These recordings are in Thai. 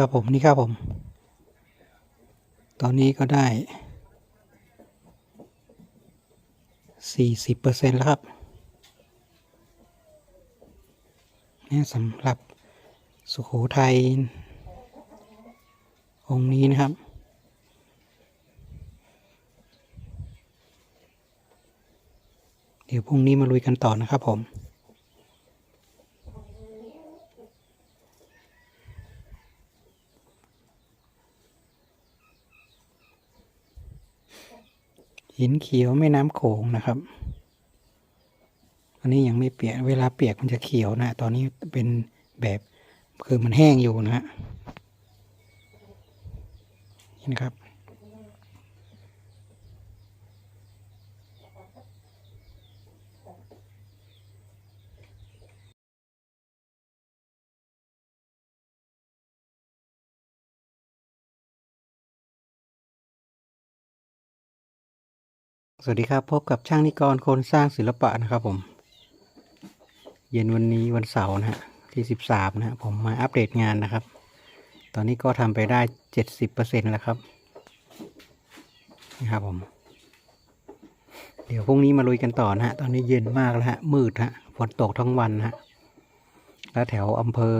ครับผมนี่ครับผม ตอนนี้ก็ได้สี่สิบเปอร์เซ็นต์แล้วครับนี่สำหรับสุโขทัยองค์นี้นะครับ เดี๋ยวพรุ่งนี้มาลุยกันต่อนะครับผม หินเขียวแม่น้ำโขงนะครับ อันนี้ยังไม่เปียกเวลาเปียกมันจะเขียวนะ ตอนนี้เป็นแบบคือมันแห้งอยู่นะฮะนี่นะครับ สวัสดีครับ พบกับช่างนิกรคนสร้างศิลปะนะครับผม เย็นวันนี้วันเสาร์นะฮะที่สิบสามนะฮะผมมาอัปเดตงานนะครับ ตอนนี้ก็ทำไปได้เจ็ดสิบเปอร์เซ็นต์แล้วครับนี่ครับผม เดี๋ยวพรุ่งนี้มาลุยกันต่อนะฮะตอนนี้เย็นมากแล้วฮะมืดฮะฝนตกทั้งวันนะฮะแล้วแถวอำเภอ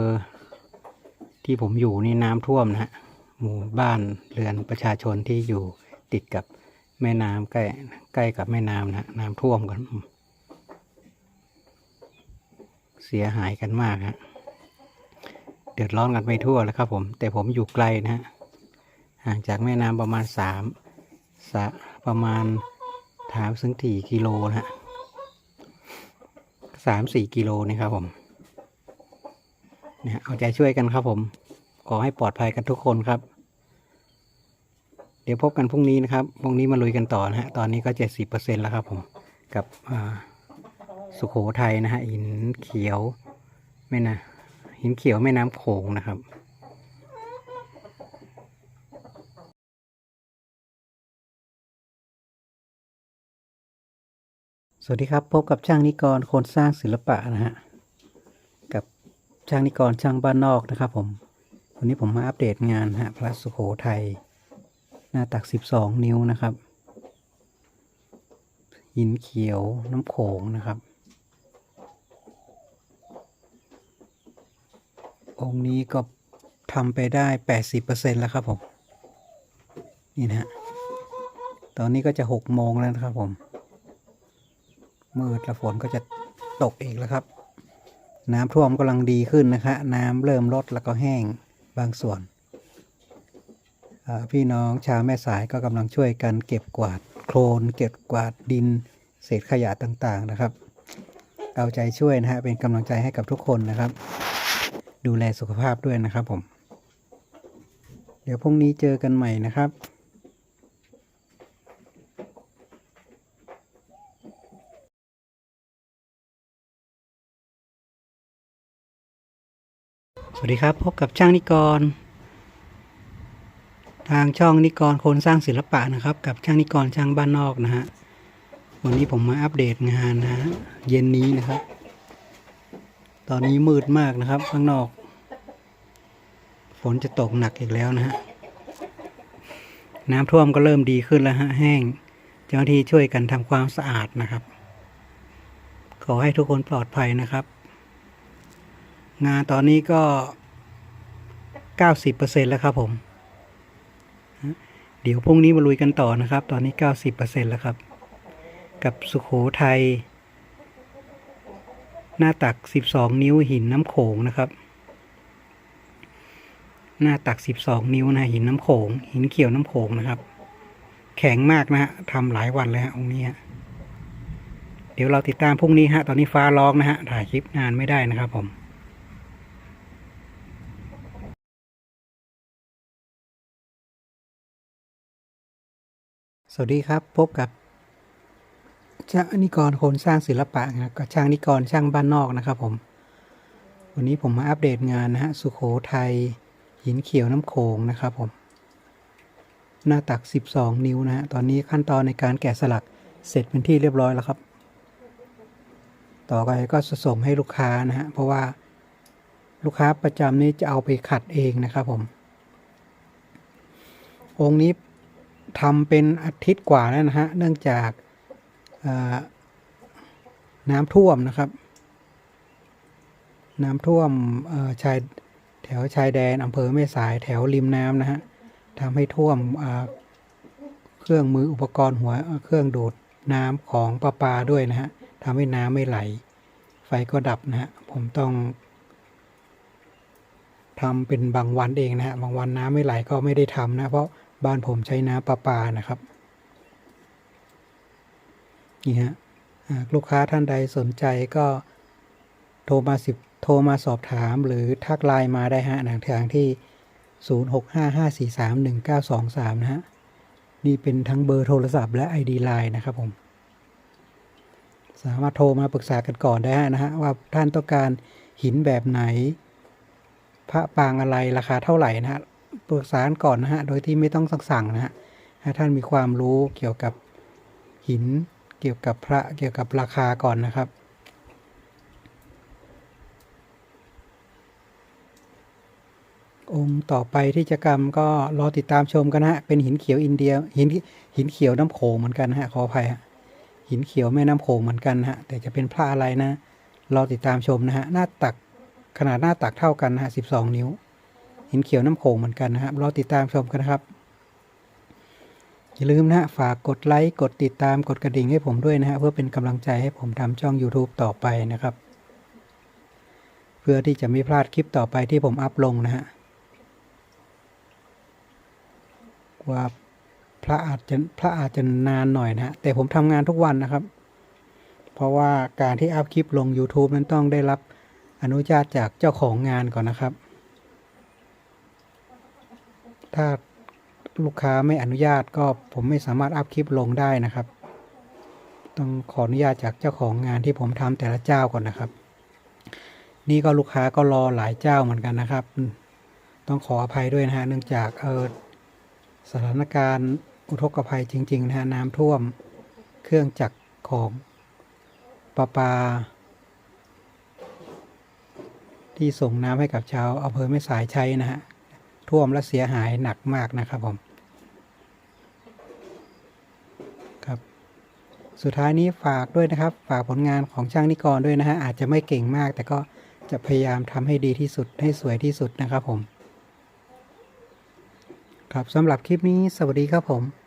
ที่ผมอยู่นี่น้ำท่วมนะฮะหมู่บ้านเรือนประชาชนที่อยู่ติดกับ แม่น้ำใกล้ใกล้กับแม่น้ำนะน้ำท่วมกัน เสียหายกันมากฮะเดือดร้อนกันไปทั่วแล้วครับผม แต่ผมอยู่ไกลนะฮะห่างจากแม่น้ำประมาณสามสะประมาณถามซึ่งกี่กิโลนะฮะสามสี่กิโลนี่ครับผมนะฮะเอาใจช่วยกันครับผม ขอให้ปลอดภัยกันทุกคนครับ เดี๋ยวพบกันพรุ่งนี้นะครับ พรุ่งนี้มาลุยกันต่อนะฮะ ตอนนี้ก็เจ็ดสิบเปอร์เซ็นแล้วครับผม กับสุโขทัยนะฮะ หินเขียวแม่นะ หินเขียวแม่น้ำโขงนะครับสวัสดีครับ พบกับช่างนิกรคนสร้างศิลปะนะฮะกับช่างนิกรช่างบ้านนอกนะครับผมวันนี้ผมมาอัปเดตงานฮะพระสุโขทัย หน้าตัก 12 นิ้วนะครับ หินเขียวน้ำโขงนะครับ องค์นี้ก็ทำไปได้ 80%แล้วครับผม นี่นะฮะตอนนี้ก็จะ 6 โมงแล้วนะครับผม มืดแล้วฝนก็จะตกอีกแล้วครับ น้ำท่วมกำลังดีขึ้นนะคะ น้ำเริ่มลดแล้วก็แห้งบางส่วน พี่น้องชาวแม่สายก็กำลังช่วยกันเก็บกวาดโคลนเก็บกวาดดิน เศษขยะต่างๆนะครับ เอาใจช่วยนะฮะเป็นกำลังใจให้กับทุกคนนะครับ ดูแลสุขภาพด้วยนะครับผม เดี๋ยวพรุ่งนี้เจอกันใหม่นะครับสวัสดีครับ พบกับช่างนิกร ทางช่องนิกรคนสร้างศิลปะนะครับ กับช่างนิกรช่างบ้านนอกนะฮะวันนี้ผมมาอัปเดตงานนะฮะเย็นนี้นะครับ ตอนนี้มืดมากนะครับ ข้างนอก ฝนจะตกหนักอีกแล้วนะฮะน้ำท่วมก็เริ่มดีขึ้นแล้วฮะแห้ง เจ้าหน้าที่ช่วยกันทำความสะอาดนะครับ ขอให้ทุกคนปลอดภัยนะครับ งานตอนนี้ก็ 90%แล้วครับผม เดี๋ยวพรุ่งนี้มาลุยกันต่อนะครับ ตอนนี้ 90%แล้วครับ กับสุขโขทัยหน้าตัก 12 นิ้วหินน้ำโขงนะครับ หน้าตัก 12 นิ้วนะหินน้ำโขง หินเขียวน้ำโขงนะครับ แข็งมากนะฮะทำหลายวันแล้วฮะองค์นี้ฮะเดี๋ยวเราติดตามพรุ่งนี้ฮะ ตอนนี้ฟ้าร้องนะฮะ ถ่ายคลิปนานไม่ได้นะครับผม สวัสดีครับ พบกับช่างนิกรคนสร้างศิลปะนะครับกับช่างนิกรช่างบ้านนอกนะครับผม วันนี้ผมมาอัปเดตงานนะฮะสุโขทัยหินเขียวน้ำโขงนะครับผม หน้าตัก 12 นิ้วนะฮะตอนนี้ขั้นตอนในการแกะสลักเสร็จเป็นที่เรียบร้อยแล้วครับ ต่อไปก็จะส่งให้ลูกค้านะฮะเพราะว่าลูกค้าประจำนี้จะเอาไปขัดเองนะครับผมองค์นี้ ทำเป็นอาทิตย์กว่าแล้วนะฮะ เนื่องจากน้ำท่วมนะครับ น้ำท่วมชายแถวชายแดนอำเภอแม่สายแถวริมน้ำนะฮะทำให้ท่วมเครื่องมืออุปกรณ์หัวเอ่อเครื่องดูดน้ำของประปาด้วยนะฮะทำให้น้ำไม่ไหล ไฟก็ดับนะฮะผมต้องทำเป็นบางวันเองนะฮะบางวันน้ำไม่ไหลก็ไม่ได้ทำนะ เพราะ บ้านผมใช้น้ำประปานะครับ นี่ฮะลูกค้าท่านใดสนใจก็โทรมาสิบโทรมาสอบถามหรือทักไลน์มาได้ฮะหนังทางที่ 0655431923 นะฮะ นี่เป็นทั้งเบอร์โทรศัพท์และ ID Line นะครับผม สามารถโทรมาปรึกษากันก่อนได้นะฮะ ว่าท่านต้องการหินแบบไหน พระปางอะไรราคาเท่าไหร่นะฮะ ปรึกษารก่อนนะฮะ โดยที่ไม่ต้องสั่งๆนะฮะให้ท่านมีความรู้เกี่ยวกับหิน เกี่ยวกับพระ เกี่ยวกับราคาก่อนนะครับ องค์ต่อไปที่จะกรรมก็รอติดตามชมกันนะฮะ เป็นหินเขียวอินเดีย หินหินเขียวน้ำโขงเหมือนกันนะฮะ ขออภัยฮะ หินเขียวแม่น้ำโขงเหมือนกันนะฮะ แต่จะเป็นพระอะไรนะ รอติดตามชมนะฮะ หน้าตักขนาดหน้าตักเท่ากันนะฮะ12นิ้ว หินเขียวน้ำโขงเหมือนกันนะครับรอติดตามชมกันนะครับ อย่าลืมนะฝากกดไลค์กดติดตามกดกระดิ่งให้ผมด้วยนะฮะเพื่อเป็นกำลังใจให้ผมทำช่อง YouTube ต่อไปนะครับ เพื่อที่จะไม่พลาดคลิปต่อไปที่ผมอัพลงนะฮะว่าพระอาจจะพระอาจจะนานหน่อยนะฮะแต่ผมทำงานทุกวันนะครับ เพราะว่าการที่อัพคลิปลง YouTube นั้นต้องได้รับอนุญาตจากเจ้าของงานก่อนนะครับ ถ้าลูกค้าไม่อนุญาตก็ผมไม่สามารถอัพคลิปลงได้นะครับ ต้องขออนุญาตจากเจ้าของงานที่ผมทำแต่ละเจ้าก่อนนะครับ นี่ก็ลูกค้าก็รอหลายเจ้าเหมือนกันนะครับ ต้องขออภัยด้วยนะฮะเนื่องจากเออสถานการณ์อุทกภัยจริงๆนะฮะน้ำท่วมเครื่องจักรของประปา ที่ส่งน้ำให้กับชาวอำเภอแม่สายใช้นะฮะ ท่วมและเสียหายหนักมากนะครับผมครับ สุดท้ายนี้ฝากด้วยนะครับ ฝากผลงานของช่างนิกรด้วยนะฮะอาจจะไม่เก่งมาก แต่ก็จะพยายามทำให้ดีที่สุดให้สวยที่สุดนะครับผม ครับสำหรับคลิปนี้สวัสดีครับผม